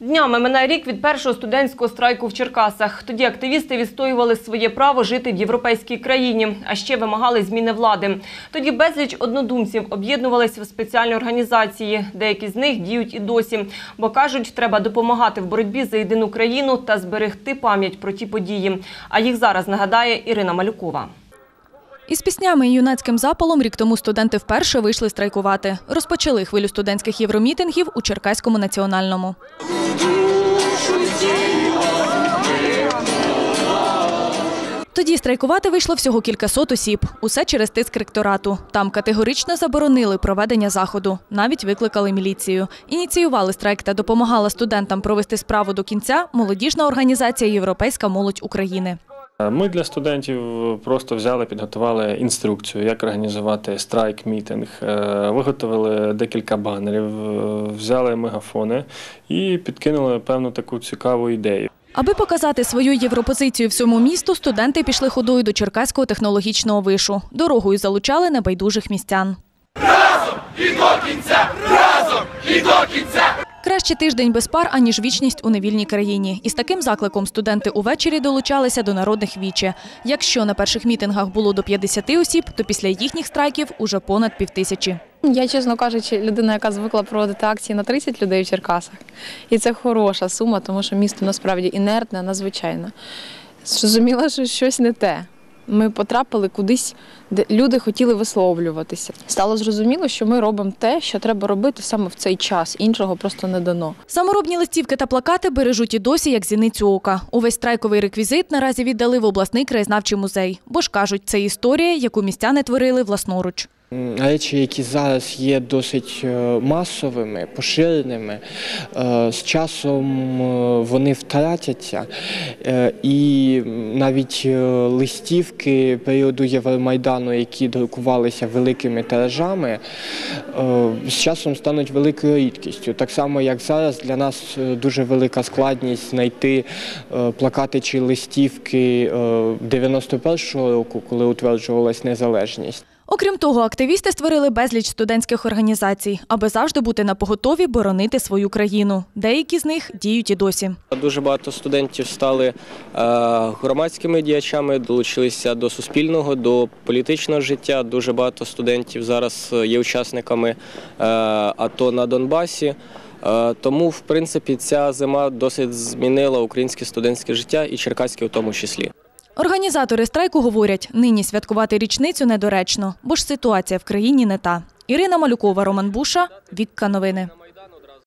Днями минає рік від першого студентського страйку в Черкасах. Тоді активісти відстоювали своє право жити в європейській країні, а ще вимагали зміни влади. Тоді безліч однодумців об'єднувалися в спеціальні організації. Деякі з них діють і досі, бо кажуть, треба допомагати в боротьбі за єдину країну та зберегти пам'ять про ті події. А їх зараз нагадає Ірина Малюкова. Із піснями і юнацьким запалом рік тому студенти вперше вийшли страйкувати. Розпочали хвилю студентських євромітингів у Черкаському національному. Тоді страйкувати вийшло всього кількасот осіб. Усе через тиск ректорату. Там категорично заборонили проведення заходу. Навіть викликали міліцію. Ініціювали страйк та допомагала студентам провести справу до кінця молодіжна організація Європейська молодь України. Ми для студентів просто взяли, підготували інструкцію, як організувати страйк, мітинг. Е, Виготовили декілька банерів, е, взяли мегафони і підкинули певну таку цікаву ідею. Аби показати свою європозицію всьому місту, студенти пішли ходою до Черкаського технологічного вишу. Дорогою залучали небайдужих містян. Краще тиждень без пар, аніж вічність у невільній країні. І з таким закликом студенти увечері долучалися до народних віче. Якщо на перших мітингах було до 50 осіб, то після їхніх страйків уже понад півтисячі. Я, чесно кажучи, людина, яка звикла проводити акції на 30 людей в Черкасах. І це хороша сума, тому що місто насправді інертне, надзвичайно. Зрозуміло, що щось не те. Ми потрапили кудись, де люди хотіли висловлюватися. Стало зрозуміло, що ми робимо те, що треба робити саме в цей час. Іншого просто не дано. Саморобні листівки та плакати бережуть і досі як зіницю ока. Увесь страйковий реквізит наразі віддали в обласний краєзнавчий музей. Бо ж кажуть, це історія, яку містяни творили власноруч. Речі, які зараз є досить е, масовими, поширеними, е, з часом е, вони втратяться. І навіть листівки періоду Євромайдану, які друкувалися великими тиражами, з часом стануть великою рідкістю. Так само, як зараз для нас дуже велика складність знайти плакати чи листівки е, 91-го року, коли утверджувалась незалежність. Окрім того, активісти створили безліч студентських організацій, аби завжди бути на поготові боронити свою країну. Деякі з них діють і досі. Дуже багато студентів стали е, громадськими діячами, долучилися до суспільного, до політичного життя. Дуже багато студентів зараз е, є учасниками е, АТО на Донбасі. Тому, в принципі, ця зима досить змінила українське студентське життя і черкаське в тому числі. Організатори страйку говорять, нині святкувати річницю недоречно, бо ж ситуація в країні не та. Ірина Малюкова, Роман Буша, Вікка Новини.